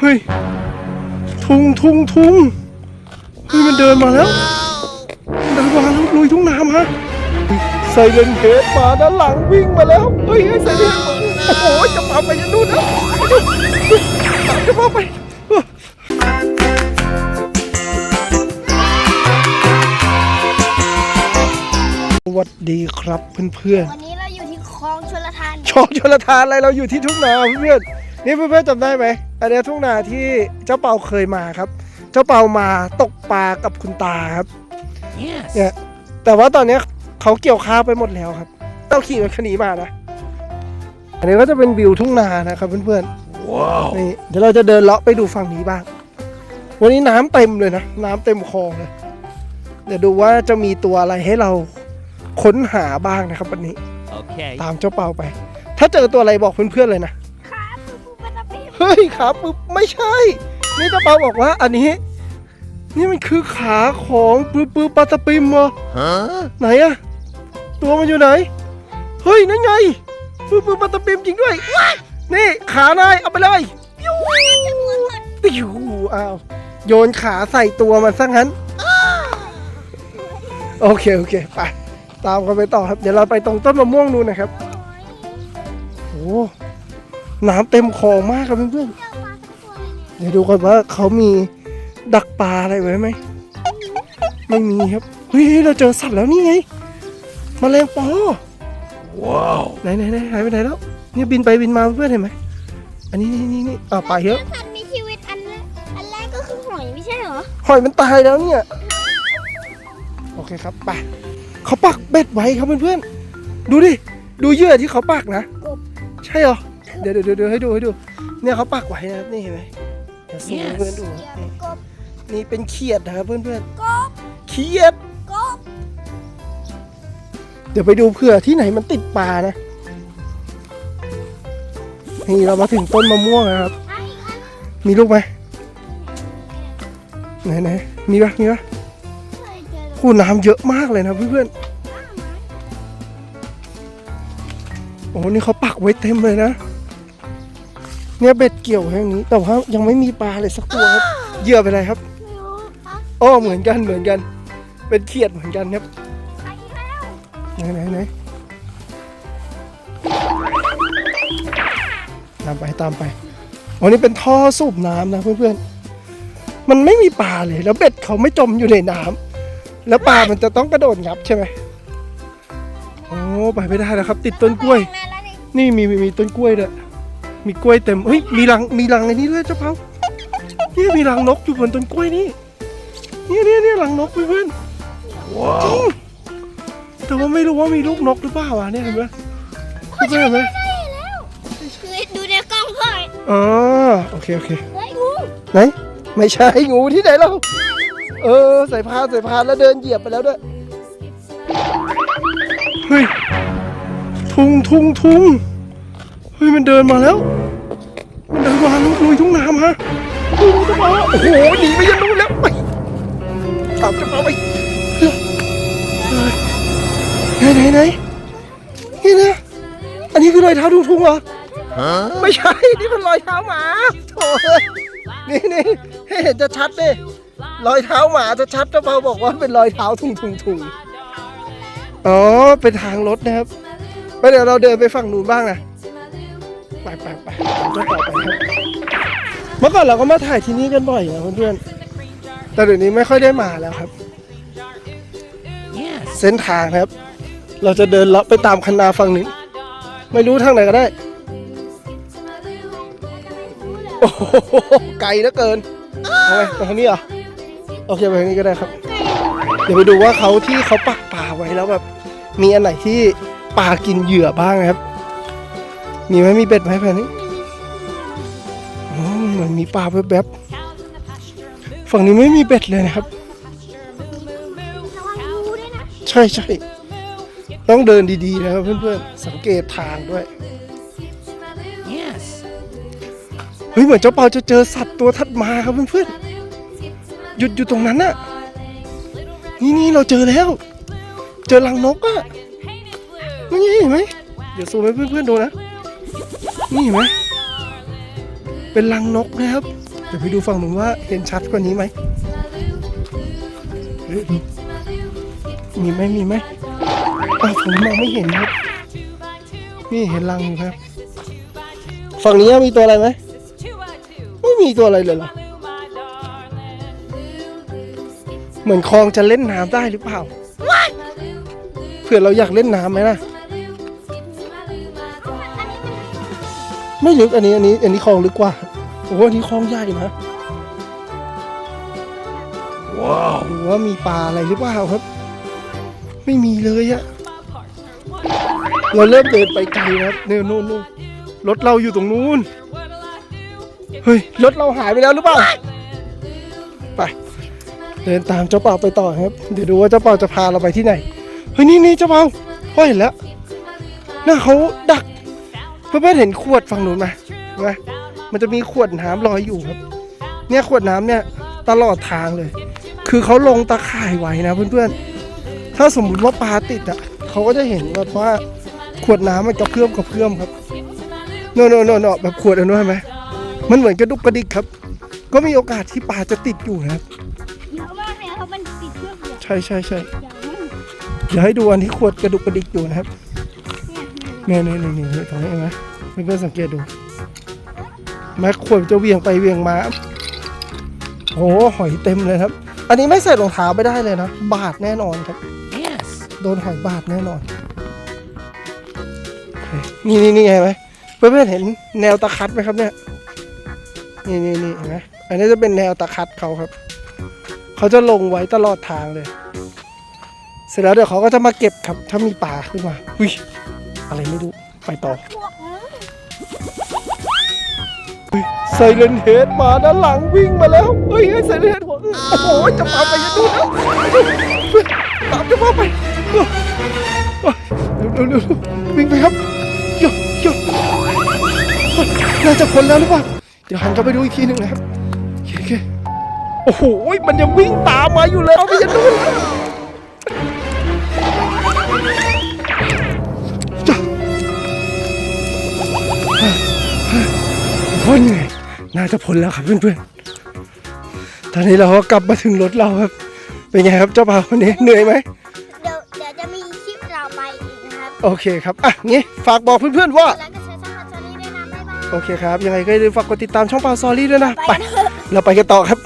เฮ้ย ทุงทุงทุงเฮ้ยมันเดินมาแล้วมันเดินมาแล้วลุยทุ่งน้ำฮะไซเรนเฮดมาด้านหลังวิ่งมาแล้ว เฮ้ยไซเรนโอ้โหจะพาไปยันนู่นแล้วจะพาไปสวัสดีครับเพื่อนๆ วันนี้เราอยู่ที่คลองชลทานชอบชลทานอะไรเราอยู่ที่ทุ่งนาเพื่อนๆ นี่เพื่อนๆจำได้ไหมอันเนี้ยทุ่งนาที่เจ้าเปาเคยมาครับ เจ้าเปามาตกปลากับคุณตาครับเนี่ยแต่ว่าตอนเนี้ยเขาเกี่ยวข้าวไปหมดแล้วครับเราขี่รถคันนี้มานะอันนี้ก็จะเป็นวิวทุ่งนานะครับเพื่อนๆว้าวนี่เดี๋ยวเราจะเดินเลาะไปดูฝั่งนี้บ้าง วันนี้น้ำเต็มเลยนะน้ำเต็มคลองเลยเดี๋ยวดูว่าจะมีตัวอะไรให้เราค้นหาบ้างนะครับวันนี้ Okay. ตามเจ้าเปาไป ถ้าเจอตัวอะไรบอกเพื่อนๆเลยนะ เฮ้ยขาปึ๊บไม่ใช่ นี่เจ้าเปาบอกว่าอันนี้ นี่มันคือขาของปื๊บปื๊บปลาตะปิมเหรอ Huh? ไหนอะตัวมันอยู่ไหน เฮ้ยนั่นไงปื๊บปื๊บปลาตะปิมจริงด้วยนี่ขานายเอาไปเลยปิ้วปิ้วอ้าวโยนขาใส่ตัวมันซะงั้นโอเคโอเคไปตามกันไปต่อครับ เดี๋ยวเราไปตรงต้นมะม่วงนู่นนะครับโอ้ น้ำเต็มคลองมากครับเพื่อนๆเดี๋ยวดูก่อนว่าเขามีดักปลาอะไรไว้ไหมไม่มีครับเฮ้ยเราเจอสัตว์แล้วนี่ไงมแมลงปอ Wow. ไหนไหนไหนหายไปไหนแล้วเนี่ยบินไปบินมาเพื่อนเห็นไหมอันนี้นี่นี่นี่อ่าไปเยอะสัตว์มีชีวิตอันแรกอันแรกก็คือหอยไม่ใช่เหรอหอยมันตายแล้วเนี่ยโอเคครับไปเขาปักเบ็ดไว้ครับเพื่อนๆดูดิดูเหยื่อที่เขาปักนะกบใช่เหรอ เดี๋ยวเดี๋ยวเดี๋ยวให้ดูให้ดู เนี่ยเขาปักไว้นะครับนี่เห็นไหมเดี๋ยวซูมให้เพื่อนดูเขียนี่นกบนี่เป็นเขียดนะครับเพื่อนกบๆเขียด กบเดี๋ยวไปดูเผื่อที่ไหนมันติดปลานะ นี่เรามาถึงต้นมะม่วงนะครับอะอีกอันมีลูกไหมไหนไหนมีปะมีปะเคยเจอคูน้ำเยอะมากเลยนะเพื่อนๆโอ้นี่เขาปักไว้เต็มเลยนะ เนี่ยเบ็ดเกี่ยวแค่นี้ แต่ว่ายังไม่มีปลาเลยสักตัวครับเหยื่อเป็นไรครับไม่รู้อะอ้อเหมือนกันเหมือนกัน เป็นเขียดเหมือนกันครับไปอีกแล้วไหนไหนไหนตามไปตามไปอ๋อนี่เป็นท่อสูบน้ำนะเพื่อนๆมันไม่มีปลาเลยแล้วเบ็ดเขาไม่จมอยู่ในน้ำแล้วปลามันจะต้องกระโดดงับใช่ไหมโอ้ไปไม่ได้แล้วครับ ติดต้นกล้วย แม่แล้วนี่ นี่มีมีมีต้นกล้วยด้วย มีกล้วยเต็มเฮ้ยมีรังมีรังไอ้นี่ด้วยเจ้าเผานี่มีรังนกอยู่บนต้นกล้วยนี่เนี่ยเนี่ยเนี่ยรังนกเพื่อนๆจริงแต่ว่าไม่รู้ว่ามีลูกนกหรือเปล่าอะเนี่ยเห็นไหมเพื่อนๆเห็นไหมได้แล้วคือดูในกล้องเพื่อนอ๋อโอเคโอเคเฮ้ยงูไหนไม่ใช่งูที่ไหนเราเออใส่พานใส่พานแล้วเดินเหยียบไปแล้วด้วยเฮ้ยทุงทุงทุง เฮ้ยมันเดินมาแล้ว มันเดินมาลุลุยทุ่งน้ำฮะลุยทุ่งน้ำโอ้โหหนีไปยันนู่นแล้วไปตามจะเอาไปเฮ้ยเฮ้ยไหนไหนไหนนี่นะอันนี้คือรอยเท้าทุงทุงเหรอ Huh? ไม่ใช่นี่มันรอยเท้าหมาโถ่นี่นี่ให้เห็นจะชัดดิรอยเท้าหมาจะชัดก็เปาบอกว่าเป็นรอยเท้าทุงทุงทุงอ๋อเป็นทางรถนะครับไปเดี๋ยวเราเดินไปฝั่งนู้นบ้างนะ ไปไปไปจะต่อไปครับเมื่อก่อนเราก็มาถ่ายที่นี่กันบ่อยนะเพื่อนๆแต่เดี๋ยวนี้ไม่ค่อยได้มาแล้วครับ เส้นทางนะครับ เราจะเดินเลาะไปตามคันนาฝั่งนี้ ไม่รู้ทางไหนก็ได้โอ้โหไกลเหลือเกินเอาไงไปทางนี้เหรอโอเคไปทางนี้ก็ได้ครับ เดี๋ยวไปดูว่าเขาที่เขาปักป่าไว้แล้วแบบมีอันไหนที่ปลากินเหยื่อบ้างครับ มีไหมมีเบ็ดไหมแผนนี้อ๋อเหมือนมีปลาแวบๆฝั่งนี้ไม่มีเบ็ดเลยนะครับระวังงูด้วยนะใช่ใช่ต้องเดินดีๆนะครับเพื่อนๆสังเกตทางด้วย Yes. เฮ้ยเหมือนเจ้าเปาจะเจอสัตว์ตัวถัดมาครับเพื่อนๆหยุดอยู่ตรงนั้นน่ะนี่นี่เราเจอแล้ว เจอรังนกอะนี่เห็นไหมเดี๋ยวซูมให้เพื่อนๆดูนะ นี่เห็นไหมเป็นรังนกนะครับ เดี๋ยวไปดูฝั่งนู้นว่าเห็นชัดกว่านี้ไหมมีไหมมีไหมผมมองไม่เห็นครับ นี่เห็นรังอยู่ครับ ฝั่งนี้มีตัวอะไรไหมไม่มีตัวอะไรเลยหรอ เหมือนคลองจะเล่นน้ำได้หรือเปล่า เผื่อเราอยากเล่นน้ำไหมล่ะ ไม่ลึกอันนี้อันนี้ อันนี้คลองลึกกว่าโอ้โหอันนี้คลองใหญ่นะ Wow. หรือว่ามีปลาอะไรหรือเปล่าครับ ไม่มีเลยอะเราเริ่มเดินไปไกลนะครับเนี่ยนู่นนู่นรถเราอยู่ตรงนู้นเฮ้ยรถเราหายไปแล้วหรือเปล่าไปเดินตามเจ้าเป่าไปต่อครับ เดี๋ยวดูว่าเจ้าเป่าจะพาเราไปที่ไหนเฮ้ยนี่นี่เจ้าเป่าพ่อเห็นแล้วน่าเขาดัก เพื่อนๆเห็นขวดฝั่งนู้นไหมเห็นไหมมันจะมีขวดน้ำลอยอยู่ครับ เนี่ยขวดน้ำเนี่ยตลอดทางเลย คือเขาลงตะข่ายไว้นะเพื่อนๆ ถ้าสมมุติว่าปลาติดอะเขาก็จะเห็นแบบว่าขวดน้ำมันกระเพื่อมกระเพื่อมครับโนโนโนโนแบบขวดอันนู้นเห็นไหมมันเหมือนกระดุกกระดิกครับ ก็มีโอกาสที่ปลาจะติดอยู่นะครับเยอะมากเลยครับมันติดเครื่องเดียวใช่ใช่ใช่อย่างนั้นเดี๋ยวให้ดูอันที่ขวดกระดุกกระดิกอยู่นะครับ เนี่ยเนี่ยเนี่ยเนี่ยเนี่ยตรงนี้เห็นไหมเพื่อนๆสังเกตดูแม้ขวดจะเหวี่ยงไปเหวี่ยงมาโอ้โหหอยเต็มเลยครับ อันนี้ไม่ใส่รองเท้าไม่ได้เลยนะ บาดแน่นอนครับ Yes. โดนหอยบาดแน่นอนโอเคนี่นี่นี่ไงไหมเพื่อนๆเห็นแนวตะคัดไหมครับเนี่ย นี่นี่นี่เห็นไหมอันนี้จะเป็นแนวตะคัดเขาครับ เขาจะลงไว้ตลอดทางเลย เสร็จแล้วเดี๋ยวเขาก็จะมาเก็บครับ ถ้ามีปลาขึ้นมาอุ้ย อะไรไม่รู้ ไปต่อพวกเอ้ยไซเรนเฮดมาด้านหลังวิ่งมาแล้ว เฮ้ยไซเรนเฮดหัวโอ้โหจะพาไปยังดูแล้วตามจะพาไปเร็วเร็วเร็ววิ่งไปครับหยุดหยุดน่าจะพ้นแล้วหรือเปล่าเดี๋ยวหันกลับไปดูอีกทีหนึ่งนะครับโอเคโอ้โหมันยังวิ่งตามมาอยู่เลยเอาไปยังดูแล้ว น่าจะพ้นแล้วครับเพื่อนๆ ตอนนี้เราก็กลับมาถึงรถเราครับ เป็นไงครับเจ้าบ่าววันนี้เหนื่อยไหมเดี๋ยวเดี๋ยวจะมีคลิปเราไปอีกนะครับโอเคครับ อะงี้ฝากบอกเพื่อนๆว่า แล้วก็ใช้ช่องพัชรีด้วยนะบ๊ายบาย โอเคครับ ยังไงก็อย่าลืมฝากกดติดตามช่องปาซอรี่ด้วยนะ ไปไปกันเถอะเราไปกันต่อครับ